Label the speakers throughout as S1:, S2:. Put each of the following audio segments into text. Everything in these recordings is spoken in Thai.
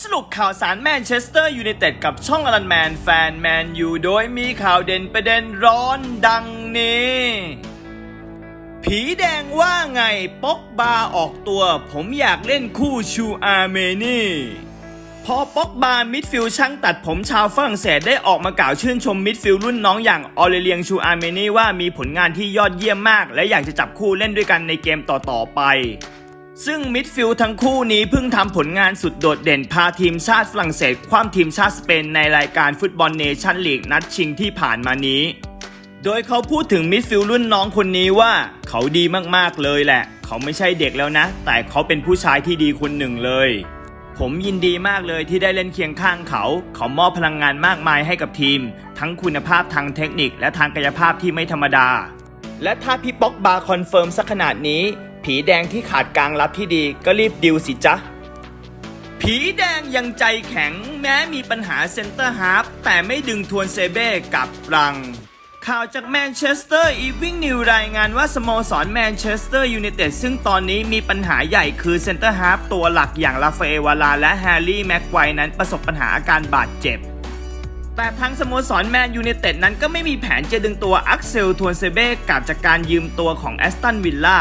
S1: สรุปข่าวสารแมนเชสเตอร์ยูไนเต็ดกับช่องอลันแมนแฟนแมนยูโดยมีข่าวเด่นประเด็นร้อนดังนี้ ผีแดงว่าไงป๊อกบาออกตัว ผมอยากเล่นคู่ชูอาร์เมนี่พอป็อกบามิดฟิลช่างตัดผมชาวฝรั่งเศสได้ออกมากล่าวชื่นชมมิดฟิลรุ่นน้องอย่างออเลเลียงชูอาร์เมนีว่ามีผลงานที่ยอดเยี่ยมมาก และอยากจะจับคู่เล่นด้วยกันในเกมต่อๆไป ซึ่งมิดฟิลด์ทั้งคู่นี้เพิ่งทำผลงานสุดโดดเด่นพาทีมชาติฝรั่งเศส คว้ำทีมชาติสเปนในรายการฟุตบอลเนชั่นลีกนัดชิงที่ผ่านมานี้ โดยเขาพูดถึงมิดฟิลด์รุ่นน้องคนนี้ว่าเขาดีมากๆเลยแหละ เขาไม่ใช่เด็กแล้วนะ แต่เขาเป็นผู้ชายที่ดีคนหนึ่งเลย ผมยินดีมากเลยที่ได้เล่นเคียงข้างเขา เขามอบพลังงานมากมายให้กับทีม ทั้งคุณภาพทางเทคนิคและทางกายภาพที่ไม่ธรรมดา และถ้าพี่ป๊อกบาคอนเฟิร์มสักขนาดนี้ ผีแดงที่ขาดกลางรับที่ดีก็รีบดิวสิจ๊ะ ผีแดงยังใจแข็งแม้มีปัญหาเซนเตอร์ฮาร์ฟแต่ไม่ดึงทวนเซเบ้กับรัง ข่าวจากแมนเชสเตอร์อีวิงนิวรายงานว่าสโมสรแมนเชสเตอร์ยูไนเต็ดซึ่งตอนนี้มีปัญหาใหญ่คือเซนเตอร์ฮาร์ฟตัวหลักอย่างลาฟาเอลวาลาและแฮร์รี่แม็กไกวนั้นประสบปัญหาอาการบาดเจ็บแต่ทางสโมสรแมนยูไนเต็ดนั้นก็ไม่มีแผนจะดึงตัวอักเซลทวนเซเบ้กลับจากการยืมตัวของแอสตันวิลล่า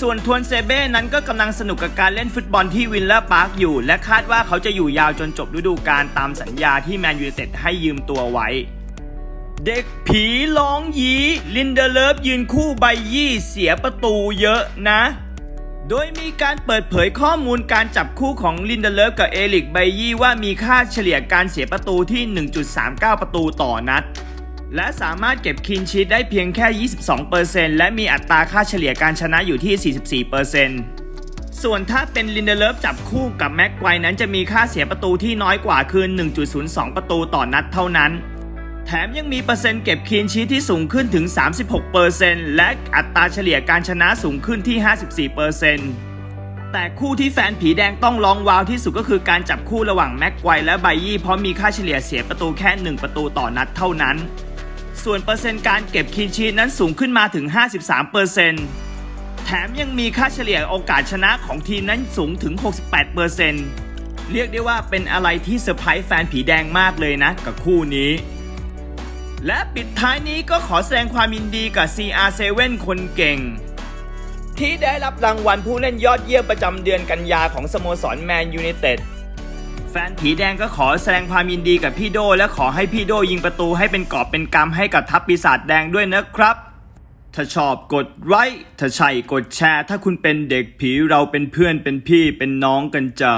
S1: ส่วนทวนเซเบ้นั้นก็กำลังสนุกกับการเล่นฟุตบอลที่วิลล่าพาร์คอยู่ และคาดว่าเขาจะอยู่ยาวจนจบฤดูกาลตามสัญญาที่แมนยูเต็ดให้ยืมตัวไว้ เด็กผีร้องยี ลินเดเลฟยืนคู่ใบยี่เสียประตูเยอะนะ โดยมีการเปิดเผยข้อมูลการจับคู่ของลินเดเลฟกับเอลิกไบยี่ว่ามีค่าเฉลี่ยการเสียประตูที่ 1.39 ประตูต่อนัด และสามารถเก็บคีนชีตได้เพียงแค่ 22%และมีอัตราค่าเฉลี่ยการชนะอยู่ที่ 44%ส่วนถ้าเป็นลินเดเลฟจับคู่กับแม็กไกวนั้นจะมีค่าเสียประตูที่น้อยกว่าคือ 1.02 ประตูต่อนัดเท่านั้น แถมยังมีเปอร์เซ็นต์เก็บคีนชีทที่สูงขึ้นถึง 36%และอัตราเฉลี่ยการชนะสูงขึ้นที่ 54%แต่คู่ที่แฟนผีแดงต้องร้องว้าวที่สุดก็คือการจับคู่ระหว่างแม็กไกวและไบยี่เพราะมีค่าเฉลี่ยเสียประตูแค่ 1 ประตูต่อนัดเท่านั้น ส่วนเปอร์เซ็นต์การเก็บคีนชีทนั้นสูงขึ้นมาถึง 53%แถมยังมีค่าเฉลี่ยโอกาสชนะของทีมนั้นสูงถึง 68%เรียกได้ว่าเป็นอะไรที่เซอร์ไพรส์แฟนผีแดงมากเลยนะกับคู่นี้ และปิดท้ายนี้ก็ขอแสดงความยินดีกับ CR7 คนเก่ง ที่ได้รับรางวัลผู้เล่นยอดเยี่ยมประจำเดือนกันยาของสโมสรแมนยูไนเต็ด แฟนผีแดงก็ขอแสดงความยินดีกับพี่โด และขอให้พี่โดยิงประตูให้เป็นกอบเป็นกำให้กับทัพปีศาจแดงด้วยนะครับ ถ้าชอบกดไลค์ถ้าใช่กดแชร์ ถ้าคุณเป็นเด็กผีเราเป็นเพื่อนเป็นพี่เป็นน้องกันจ้า